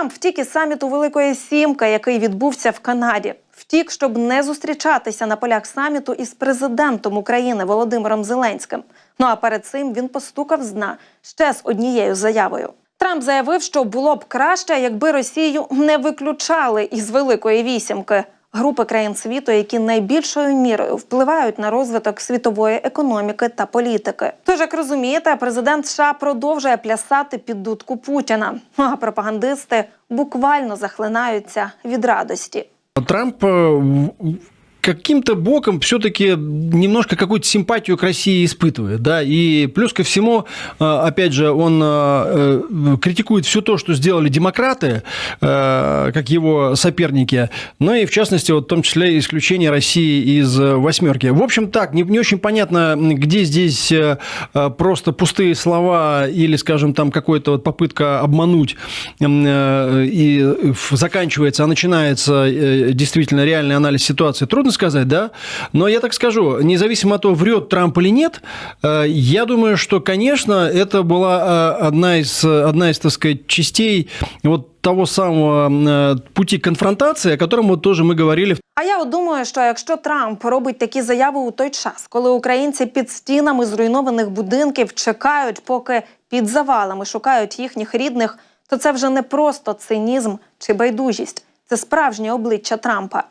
Трамп втік із саміту Великої Сімки, який відбувся в Канаді. Втік, щоб не зустрічатися на полях саміту із президентом України Володимиром Зеленським. Ну а перед цим він постукав з дна ще з однією заявою. Трамп заявив, що було б краще, якби Росію не виключали із Великої Вісімки групи країн світу, які найбільшою мірою впливають на розвиток світової економіки та політики. Тож, як розумієте, президент США продовжує плясати під дудку Путіна, а пропагандисти буквально захлинаються від радості. Трамп в- каким-то боком все-таки немножко какую-то симпатию к России испытывает, да, и плюс ко всему, э, опять же, он э, э, критикует все то, что сделали демократы, как его соперники, но и в частности, вот, в том числе исключение России из восьмерки. В общем, так, не, не очень понятно, где здесь просто пустые слова или, скажем, там какая-то вот попытка обмануть и заканчивается, а начинается действительно реальный анализ ситуации. Трудно сказать, да? Но я так скажу, независимо от того, врет Трамп или нет, э, я думаю, что, конечно, это была э, одна из, одна из, так сказать, частей вот того самого э, пути конфронтации, о котором вот тоже мы говорили А я от думаю, що якщо Трамп робить такі заяви у той час, коли українці під стінами зруйнованих будинків чекають, поки під завалами шукають їхніх рідних, то це вже не просто цинізм чи байдужість, це справжнє обличчя Трампа.